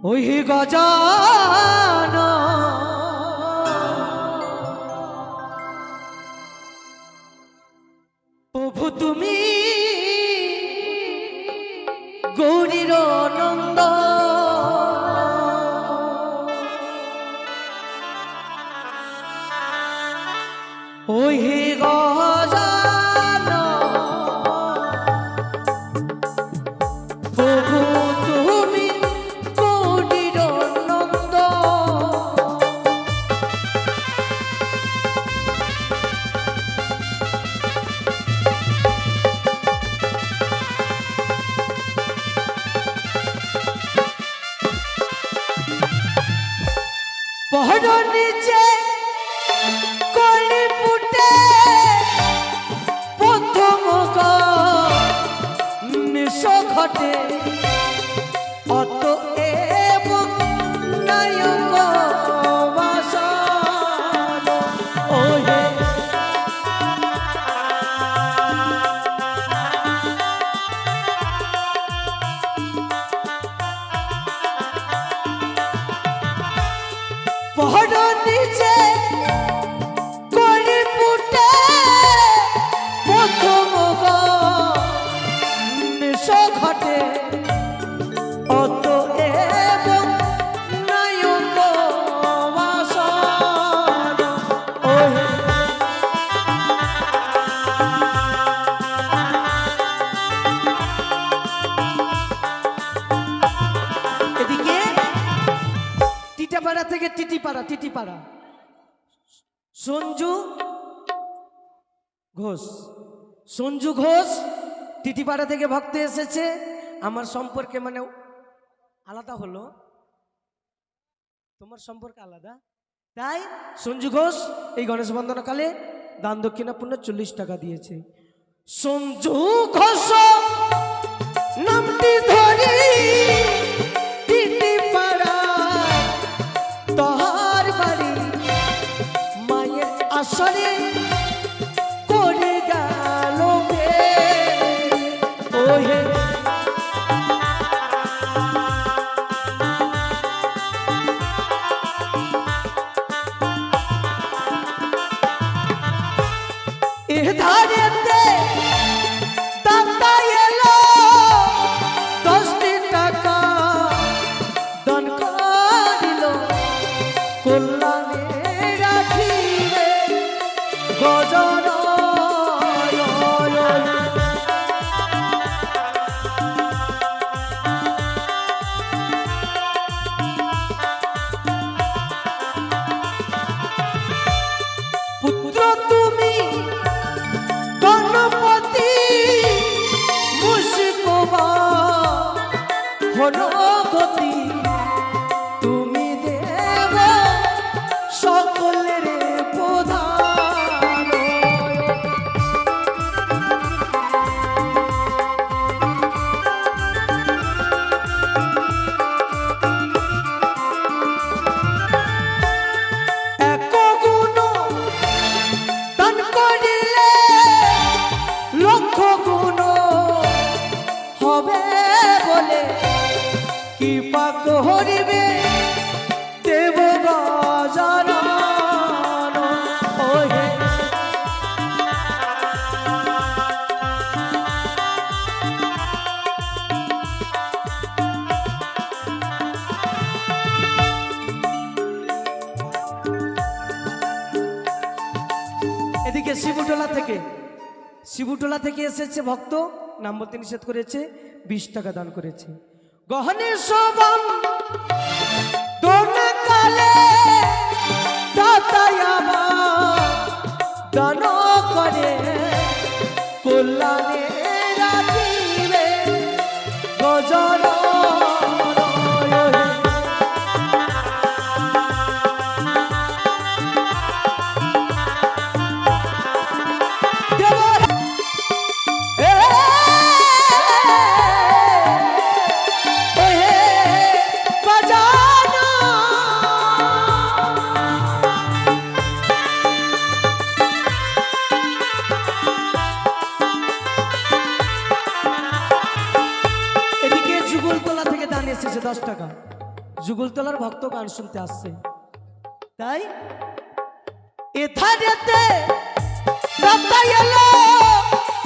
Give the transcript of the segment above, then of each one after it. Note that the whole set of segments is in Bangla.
ওই গজান প্রভু তুমি গৌরীর নন্দ ওই গজান পথে টিটাপাড়া থেকে টিটিপাড়া টিটিপাড়া। সঞ্জু ঘোষ। সঞ্জু ঘোষ টিটিপাড়া থেকে ভক্ত এসেছে। আমার সম্পর্কে মানে আলাদা হলো। তোমার সম্পর্ক আলাদা। তাই সঞ্জু ঘোষ এই গণেশ বন্দনাকালে দান দক্ষিণা পূর্ণ চল্লিশ টাকা দিয়েছে। সঞ্জু ঘোষ, নামটি ধরি। Solid. থেকে, শিবুটোলা থেকে এসেছে ভক্ত নাম বলতে নিষেধ করেছে, বিশ টাকা দান করেছে। গহনে দান করে, কল্যাণে গজন যুগলতলার ভক্ত গান শুনতে আসছে। তাই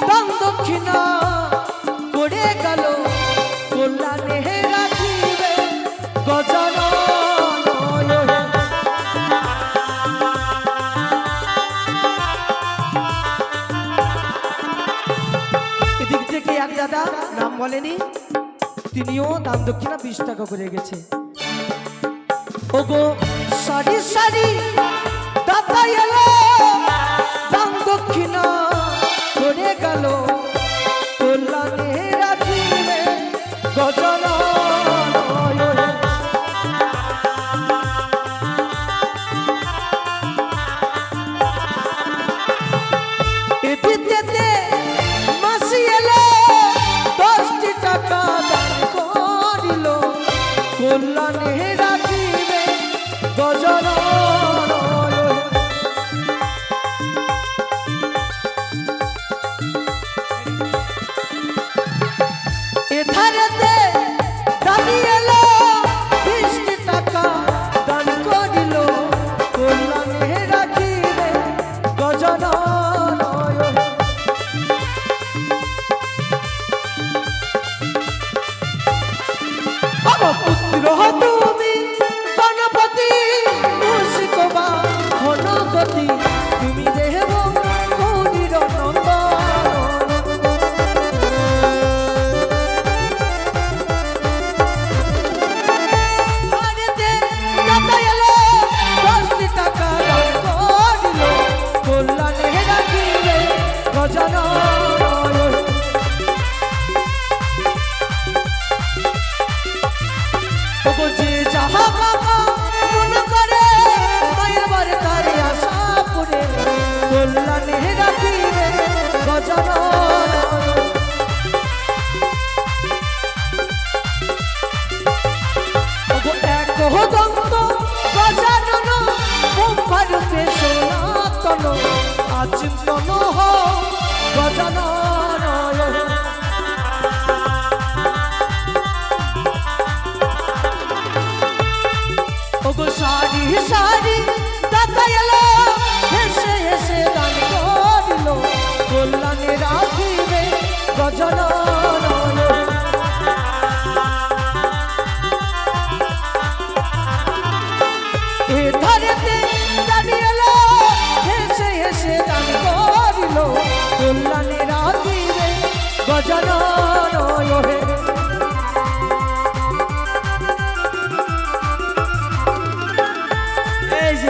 দান দক্ষিণা করে গেল এদিক থেকে এক দাদা নাম বলেনি, তিনিও দান দক্ষিণা বিশ টাকা করে গেছে। ওগো সারি সারি দাদা এলো দান দক্ষিণা করে গেল। কল্যাণে রাখিবে করিল। কল্যাণে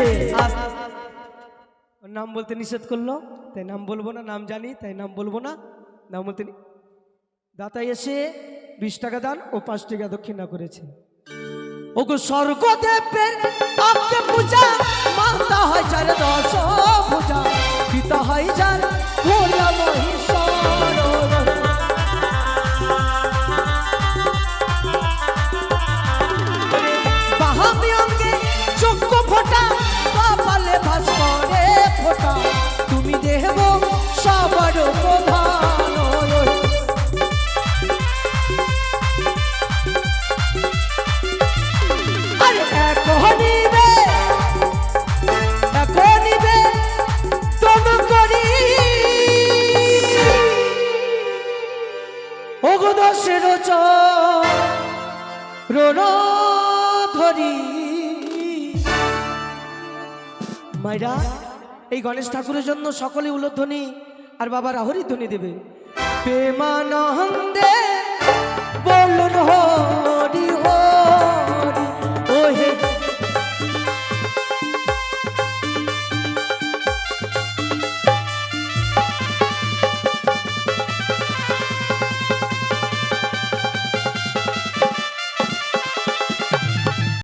এই ওর নাম বলতে নিষেধ করল, তাই নাম বলব না, নাম জানি, তাই নাম বলব না। নাম বলতে দাতাই দাতা এসে বিশ টাকা দান, ও পাঁচ টাকা দক্ষিণা করেছে। ওগো স্বর্গদেবের আপকে পূজা মাতা হয় চারে দশ। ওগো দশের রণ ধরি। মাইরা, এই গণেশ ঠাকুরের জন্য সকলে উলোধ্বনি, আর বাবা রাহরি ধ্বনি দেবে। প্রেমানন্দে বলুন হো।